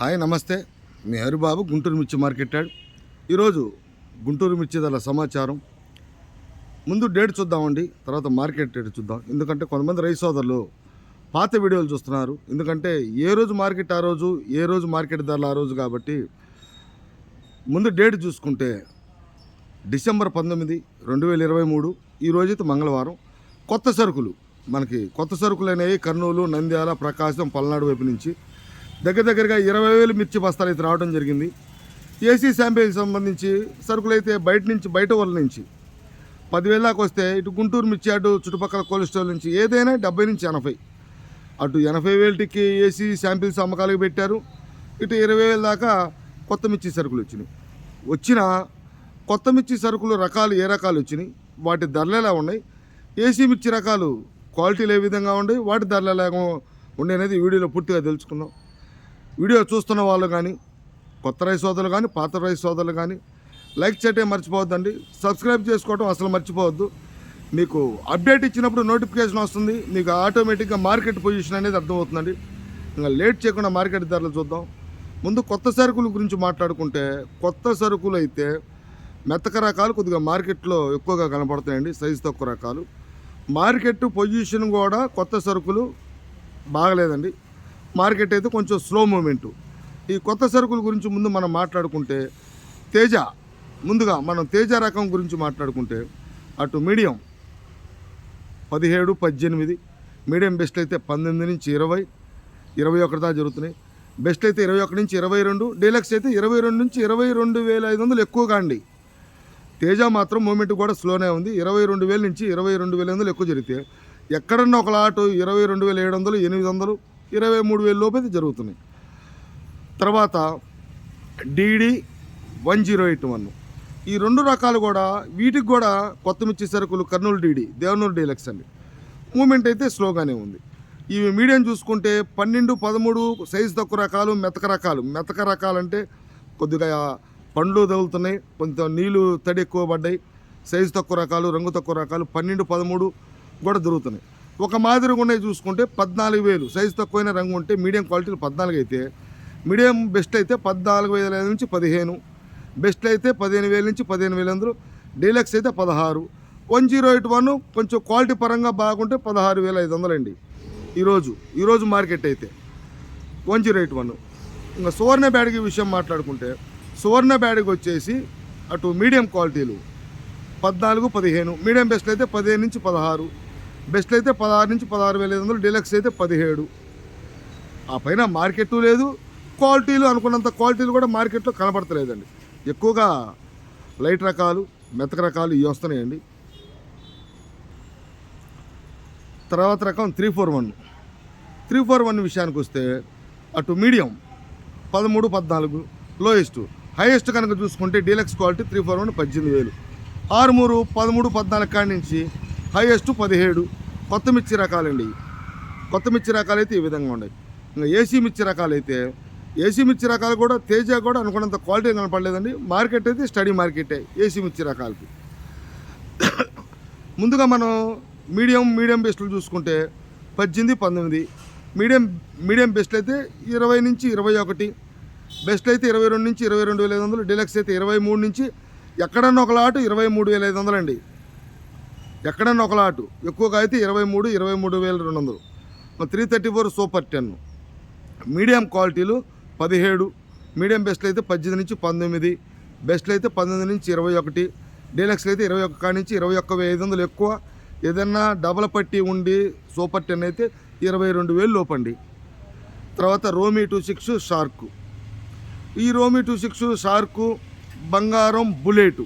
Hi నమస్తే. మీ హరిబాబు గుంటూరు మిర్చి market yard ఈరోజు గుంటూరు మిర్చి ధరల సమాచారం. ముందు డేట్ చూద్దామండి తర్వాత మార్కెట్ డేట్ చూద్దాం. ఎందుకంటే కొంతమంది రైతు సోదరులు పాత వీడియోలు చూస్తున్నారు. ఎందుకంటే ఏ రోజు మార్కెట్ ఆ రోజు ఏ రోజు మార్కెట్ ధరలు ఆ రోజు కాబట్టి ముందు డేట్ చూసుకుంటే డిసెంబర్ పంతొమ్మిది రెండు వేల ఇరవై మూడు ఈ రోజైతే మంగళవారం. కొత్త సరుకులు. మనకి కొత్త సరుకులు అనేవి కర్నూలు నంద్యాల ప్రకాశం పల్నాడు వైపు నుంచి దగ్గర దగ్గరగా ఇరవై వేలు మిర్చి బస్తాలు అయితే రావడం జరిగింది. ఏసీ శాంపిల్ సంబంధించి సరుకులు అయితే బయట నుంచి బయట వాళ్ళ నుంచి. పదివేల దాకా వస్తే ఇటు గుంటూరు మిర్చి అటు చుట్టుపక్కల కోల్డ్ స్టోర్ నుంచి ఏదైనా డెబ్బై నుంచి ఎనభై. అటు ఎనభై వేలకి ఏసీ శాంపిల్స్ అమ్మకాలకు పెట్టారు. ఇటు ఇరవై వేల దాకా కొత్త మిర్చి సరుకులు వచ్చినాయి. వచ్చిన కొత్త మిర్చి సరుకులు రకాలు ఏ రకాలు వచ్చినాయి? వాటి ధరలు ఎలా ఉన్నాయి? ఏసీ మిర్చి రకాలు క్వాలిటీలు ఏ విధంగా ఉన్నాయి? వాటి ధరలు ఎలా ఉండే అనేది వీడియోలో పూర్తిగా తెలుసుకుందాం. వీడియో చూస్తున్న వాళ్ళు కానీ కొత్త రైస్ సోదరులు కానీ పాత రైస్ సోదరులు కానీ లైక్ చేయటం మర్చిపోవద్దండి. సబ్స్క్రైబ్ చేసుకోవటం అసలు మర్చిపోవద్దు. మీకు అప్డేట్ ఇచ్చినప్పుడు నోటిఫికేషన్ వస్తుంది. మీకు ఆటోమేటిక్గా మార్కెట్ పొజిషన్ అనేది అర్థమవుతుందండి. ఇంకా లేట్ చేయకుండా మార్కెట్ ధరలు చూద్దాం. ముందు కొత్త సరుకుల గురించి మాట్లాడుకుంటే కొత్త సరుకులు అయితే మెత్తక రకాలు కొద్దిగా మార్కెట్లో ఎక్కువగా కనపడతాయండి సైజు తక్కువ రకాలు. మార్కెట్ పొజిషన్ కూడా కొత్త సరుకులు బాగలేదండి. మార్కెట్ అయితే కొంచెం స్లో మూమెంటు. ఈ కొత్త సరుకుల గురించి ముందు మనం మాట్లాడుకుంటే తేజ ముందుగా మనం తేజ రకం గురించి మాట్లాడుకుంటే అటు మీడియం పదిహేడు పద్దెనిమిది మీడియం బెస్ట్ అయితే పంతొమ్మిది నుంచి ఇరవై ఇరవై ఒకటి దాకా జరుగుతున్నాయి. బెస్ట్ అయితే ఇరవై ఒకటి నుంచి ఇరవై రెండు డీలక్స్ అయితే ఇరవై రెండు నుంచి ఇరవై రెండు వేల ఐదు వందలు ఎక్కువగా అండి. తేజ మాత్రం మూమెంట్ కూడా స్లోనే ఉంది. ఇరవై రెండు వేల నుంచి ఇరవై రెండు వేల ఐదు వందలు ఎక్కువ జరిగితే ఎక్కడన్నా ఒక లాటు ఇరవై రెండు వేల ఏడు వందలు ఎనిమిది వందలు ఇరవై మూడు వేల లోపు జరుగుతున్నాయి. తర్వాత DD one zero eight one. ఈ రెండు రకాలు కూడా వీటికి కూడా కొత్త మిర్చి సరుకులు కర్నూలు డీడీ దేవనూరు డీలక్స్ అండి. మూమెంట్ అయితే స్లోగానే ఉంది. ఇవి మీడియం చూసుకుంటే పన్నెండు పదమూడు సైజు తక్కువ రకాలు మెతక రకాలు. మెతక రకాలంటే కొద్దిగా పండ్లు తగులుతున్నాయి కొంచెం నీళ్ళు తడి ఎక్కువ పడ్డాయి. సైజు తక్కువ రకాలు రంగు తక్కువ రకాలు పన్నెండు పదమూడు కూడా దొరుకుతున్నాయి. ఒక మాదిరిగా ఉన్నాయి చూసుకుంటే పద్నాలుగు వేలు. సైజు తక్కువైన రంగు ఉంటే మీడియం క్వాలిటీలు పద్నాలుగు అయితే మీడియం బెస్ట్ అయితే పద్నాలుగు వేల నుంచి పదిహేను బెస్ట్ అయితే పదిహేను వేల నుంచి పదిహేను వేలు అందరూ డీలక్స్ అయితే పదహారు. వన్ జీరో ఎయిట్ వన్ కొంచెం క్వాలిటీ పరంగా బాగుంటే పదహారు వేల ఐదు వందలండి ఈరోజు ఈరోజు మార్కెట్ అయితే వన్ జీరో ఎయిట్ వన్. ఇంకా సువర్ణ బ్యాడ్కి విషయం మాట్లాడుకుంటే సువర్ణ బ్యాడ్కి వచ్చేసి అటు మీడియం క్వాలిటీలు పద్నాలుగు పదిహేను మీడియం బెస్ట్ అయితే పదిహేను నుంచి పదహారు బెస్ట్ అయితే పదహారు నుంచి పదహారు వేల ఐదు వందలు డీలక్స్ అయితే పదిహేడు. ఆ పైన మార్కెట్ లేదు. క్వాలిటీలు అనుకున్నంత క్వాలిటీలు కూడా మార్కెట్లో కనబడతలేదండి. ఎక్కువగా లైట్ రకాలు మెతక రకాలు ఇవి వస్తున్నాయండి. తర్వాత రకం three four one. Three four one విషయానికి వస్తే అటు మీడియం పదమూడు పద్నాలుగు లోయెస్ట్. హైయెస్ట్ కనుక చూసుకుంటే deluxe quality three four one పద్దెనిమిది వేలు. ఆరుమూరు పదమూడు పద్నాలుగు కాడి నుంచి హైయెస్ట్ పదిహేడు కొత్త మిర్చి రకాలండి. కొత్త మిర్చి రకాలు అయితే ఈ విధంగా ఉన్నాయి. ఇంకా ఏసీ మిర్చి రకాలు అయితే ఏసీ మిర్చి రకాలు కూడా తేజ కూడా అనుకున్నంత క్వాలిటీ కనపడలేదండి. మార్కెట్ అయితే స్టడీ మార్కెటే ఏసీ మిర్చి రకాలకి. ముందుగా మనం మీడియం మీడియం బెస్ట్లు చూసుకుంటే పద్దెనిమిది పంతొమ్మిది. మీడియం మీడియం బెస్ట్లు అయితే ఇరవై నుంచి ఇరవై ఒకటి. బెస్ట్ అయితే ఇరవై రెండు నుంచి ఇరవై రెండు వేల ఐదు వందలు. డీలక్స్ అయితే ఇరవై మూడు నుంచి ఎక్కడన్నా ఒక లాటు ఇరవై మూడు వేల ఐదు వందలు అండి ఎక్కడన్నా ఒక లాటు ఎక్కువగా అయితే ఇరవై మూడు ఇరవై మూడు వేల రెండు వందలు. Three thirty four super ten medium క్వాలిటీలు పదిహేడు. మీడియం బెస్ట్లు అయితే పద్దెనిమిది నుంచి పంతొమ్మిది. బెస్ట్లు అయితే పంతొమ్మిది నుంచి ఇరవై ఒకటి. డీలక్స్లు అయితే ఇరవై ఒక్క నుంచి ఇరవై ఒక్క ఐదు వందలు ఎక్కువ. ఏదన్నా డబల్ పట్టి ఉండి సూపర్ టెన్ అయితే ఇరవై రెండు వేలు లోపండి. తర్వాత రోమీ టూ సిక్స్ షార్కు ఈ రోమీ టూ సిక్స్ షార్కు బంగారం బుల్లెటు.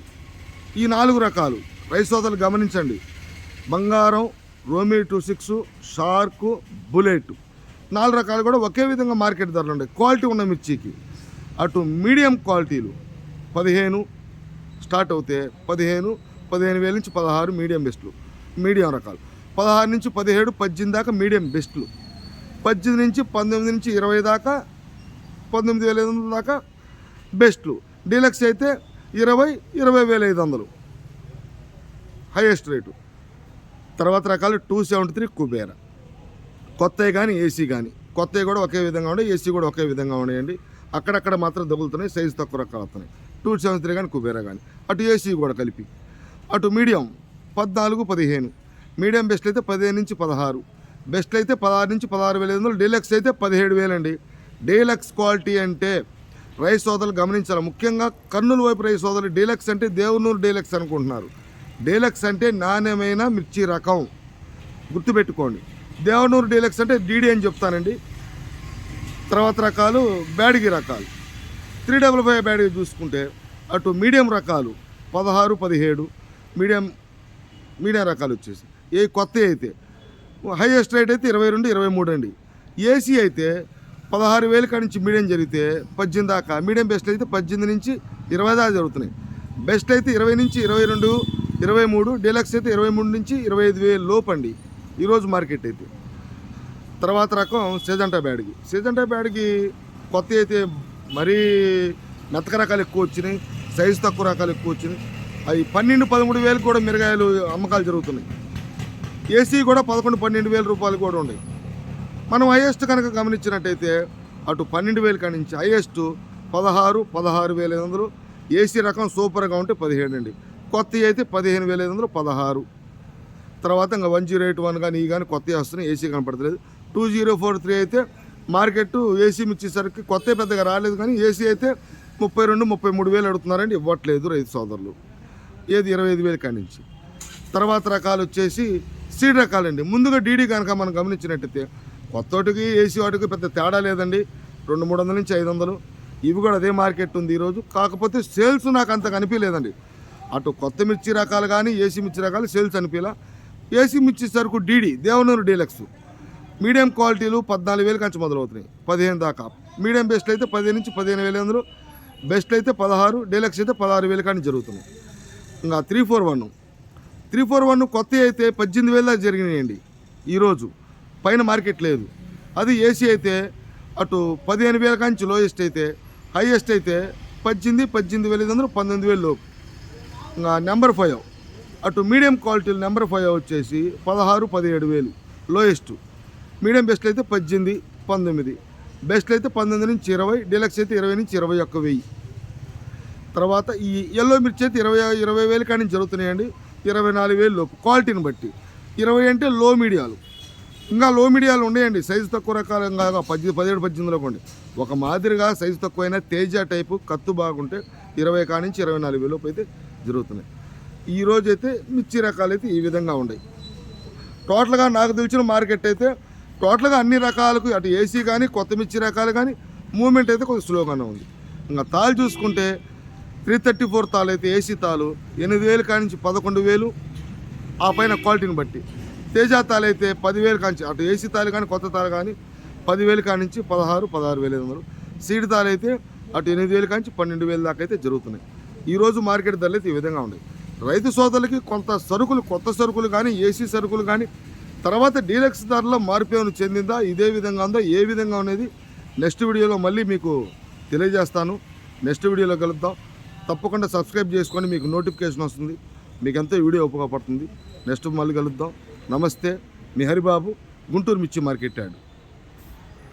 ఈ నాలుగు రకాలు. రైస్ సోదరులు గమనించండి. బంగారం రోమీ టూ సిక్స్ షార్కు బుల్లెట్. నాలుగు రకాలు కూడా ఒకే విధంగా మార్కెట్ ధరలు ఉన్నాయి. క్వాలిటీ ఉన్న మిర్చికి. అటు మీడియం క్వాలిటీలు పదిహేను స్టార్ట్ అవుతే పదిహేను పదిహేను వేల నుంచి పదహారు మీడియం బెస్ట్లు. మీడియం రకాలు. పదహారు నుంచి పదిహేడు పద్దెనిమిది దాకా మీడియం బెస్ట్లు. పద్దెనిమిది నుంచి పంతొమ్మిది నుంచి ఇరవై దాకా పంతొమ్మిది వేల ఐదు వందల దాకా బెస్ట్లు. డీలక్స్ అయితే ఇరవై ఇరవై వేల ఐదు వందలు. Highest rate. తర్వాత రకాలు టూ సెవెంటీ త్రీ కుబేరా. కొత్తవి కానీ ఏసీ కానీ కొత్తవి కూడా ఒకే విధంగా ఉండే ఏసీ కూడా ఒకే విధంగా ఉండేయండి అక్కడక్కడ మాత్రం తగులుతున్నాయి సైజు తక్కువ రకాలు వస్తున్నాయి. టూ సెవెన్ త్రీ కానీ కుబేరా కానీ అటు ఏసీ కూడా కలిపి. అటు మీడియం పద్నాలుగు పదిహేను. మీడియం బెస్ట్ అయితే పదిహేను నుంచి పదహారు. బెస్ట్ అయితే పదహారు నుంచి పదహారు వేల ఐదు వందలు. డీలక్స్ అయితే పదిహేడు వేలండి. డీలక్స్ క్వాలిటీ అంటే రైస్ సోదరులు గమనించాలి. ముఖ్యంగా కర్నూలు వైపు రైస్ సోదరులు డీలక్స్ అంటే దేవునూరు డీలక్స్ అనుకుంటున్నారు. డీలక్స్ అంటే నాణ్యమైన మిర్చి రకం. గుర్తుపెట్టుకోండి. దేవనూరు డీలక్స్ అంటే డీడీ అని చెప్తానండి. తర్వాత రకాలు బ్యాడిగి రకాలు. త్రీ డబల్ ఫైవ్ బ్యాడిగి చూసుకుంటే అటు మీడియం రకాలు పదహారు పదిహేడు మీడియం మీడియం రకాలు వచ్చేసి. ఏ కొత్త అయితే హైయెస్ట్ రేట్ అయితే ఇరవై రెండు ఇరవై మూడు అండి. ఏసీ అయితే పదహారు వేల కాడి నుంచి మీడియం జరిగితే పద్దెనిమిది దాకా. మీడియం బెస్ట్ అయితే పద్దెనిమిది నుంచి ఇరవై దాకా జరుగుతున్నాయి. బెస్ట్ అయితే ఇరవై నుంచి ఇరవై రెండు ఇరవై మూడు డీలక్స్ అయితే ఇరవై మూడు నుంచి ఇరవై ఐదు వేలు లోపు అండి ఈరోజు మార్కెట్ అయితే. తర్వాత రకం సేజంటా బ్యాడ్కి. సేజంటా బ్యాడ్కి కొత్త అయితే మరీ మెత్తక రకాలు ఎక్కువ వచ్చినాయి సైజు తక్కువ రకాలు ఎక్కువ వచ్చినాయి. అవి పన్నెండు పదమూడు వేలు కూడా మిరగాయలు అమ్మకాలు జరుగుతున్నాయి. ఏసీ కూడా పదకొండు పన్నెండు వేల రూపాయలు కూడా ఉన్నాయి. మనం హైయెస్ట్ కనుక గమనించినట్టయితే అటు పన్నెండు వేలు కాడి నుంచి హైయెస్ట్ పదహారు పదహారు వేల ఐదు వందలు. ఏసీ రకం సూపర్గా ఉంటే పదిహేడు అండి. కొత్త అయితే పదిహేను వేల ఐదు వందలు పదహారు. తర్వాత ఇంకా వన్ జీరో ఎయిట్ వన్ కానీ ఈ కానీ కొత్తవి వస్తున్నాయి ఏసీ కనపడతలేదు. టూ జీరో ఫోర్ త్రీ అయితే మార్కెట్ ఏసీ ఇచ్చేసరికి కొత్త పెద్దగా రాలేదు కానీ ఏసీ అయితే ముప్పై రెండు ముప్పై మూడు వేలు అడుగుతున్నారండి ఇవ్వట్లేదు రైతు సోదరులు. ఏది ఇరవై ఐదు వేలు కానించి తర్వాత రకాలు వచ్చేసి సీడ్ రకాలండి. ముందుగా డీడీ కనుక మనం గమనించినట్టయితే కొత్తటికి ఏసీ వాటికి పెద్ద తేడా లేదండి. రెండు మూడు వందల నుంచి ఐదు వందలు. ఇవి కూడా అదే మార్కెట్ ఉంది ఈరోజు. కాకపోతే సేల్స్ నాకు అంత కనిపించలేదండి అటు కొత్త మిర్చి రకాలు కానీ ఏసీ మిర్చి రకాలు సేల్స్ అనిపించలా. ఏసీ మిర్చి సరుకు డీడీ దేవనూరు డీలక్స్. మీడియం క్వాలిటీలు పద్నాలుగు వేలు కంచి మొదలవుతున్నాయి పదిహేను దాకా. మీడియం బెస్ట్ అయితే పదిహేను నుంచి పదిహేను వేలు వందలు బెస్ట్ అయితే పదహారు డీలక్స్ అయితే పదహారు వేలు కానీ జరుగుతున్నాయి. ఇంకా three four one. Three four one కొత్త అయితే పద్దెనిమిది వేల దాకా జరిగినాయండి. ఈరోజు పైన మార్కెట్ లేదు. అది ఏసీ అయితే అటు పదిహేను వేల కాంచి లోయెస్ట్ అయితే హైయెస్ట్ అయితే పద్దెనిమిది పద్దెనిమిది వేల ఐదు వందలు పంతొమ్మిది వేలు లోపు. Number five. అటు మీడియం క్వాలిటీలు నెంబర్ ఫైవ్ వచ్చేసి పదహారు పదిహేడు వేలు. లోయెస్ట్. మీడియం బెస్ట్ అయితే పద్దెనిమిది పంతొమ్మిది. బెస్ట్ అయితే పంతొమ్మిది నుంచి ఇరవై డీలక్స్ అయితే ఇరవై నుంచి ఇరవై ఒక్క వెయ్యి. తర్వాత ఈ ఎల్లో మిర్చి అయితే ఇరవై ఇరవై వేలు కానీ జరుగుతున్నాయండి. ఇరవై నాలుగు వేలు లోపు. క్వాలిటీని బట్టి. ఇరవై అంటే లో మీడియాలు. ఇంకా లో మీడియాలు ఉన్నాయండి. సైజు తక్కువ రకాలంగా పద్దెనిమిది పదిహేడు పద్దెనిమిదిలో కొన్ని ఒక మాదిరిగా సైజు తక్కువైనా తేజ టైపు కత్తు బాగుంటే ఇరవై కానించి నుంచి ఇరవై నాలుగు వేలు లోపు అయితే జరుగుతున్నాయి. ఈ రోజైతే అయితే మిర్చి రకాలు అయితే ఈ విధంగా ఉన్నాయి. టోటల్గా నాకు తెలిసిన మార్కెట్ అయితే టోటల్గా అన్ని రకాలకు అటు ఏసీ కానీ కొత్త మిర్చి రకాలు కానీ మూమెంట్ అయితే కొంచెం స్లోగానే ఉంది. ఇంకా తాళ్ళు చూసుకుంటే త్రీ థర్టీ ఫోర్ తాళ్ళు అయితే ఏసీ తాలు ఎనిమిది వేలు కాడి నుంచి పదకొండు వేలు ఆ పైన క్వాలిటీని బట్టి. తేజ తాలు అయితే పదివేలు కానించి అటు ఏసీ తాలు కానీ కొత్త తాలు కానీ పదివేలు కానించి నుంచి పదహారు పదహారు వేలు ఐదు వందలు. సీడ్ తాలు అయితే అటు ఎనిమిది వేలు కానించి పన్నెండు వేలు దాకా అయితే జరుగుతున్నాయి. ఈరోజు మార్కెట్ ధరలు అయితే ఈ విధంగా ఉన్నాయి. రైతు సోదరులకి కొంత సరుకులు కొత్త సరుకులు కానీ ఏసీ సరుకులు కానీ తర్వాత డీలక్స్ ధరలో మార్పు చెందిందా ఇదే విధంగా ఉందా ఏ విధంగా ఉన్నది నెక్స్ట్ వీడియోలో మళ్ళీ మీకు తెలియజేస్తాను. నెక్స్ట్ వీడియోలో కలుద్దాం. తప్పకుండా సబ్స్క్రైబ్ చేసుకొని మీకు నోటిఫికేషన్ వస్తుంది. మీకు ఎంతో వీడియో ఉపయోగపడుతుంది. నెక్స్ట్ మళ్ళీ కలుద్దాం. నమస్తే. మీ హరిబాబు గుంటూరు మిర్చి మార్కెట్ యాడ్.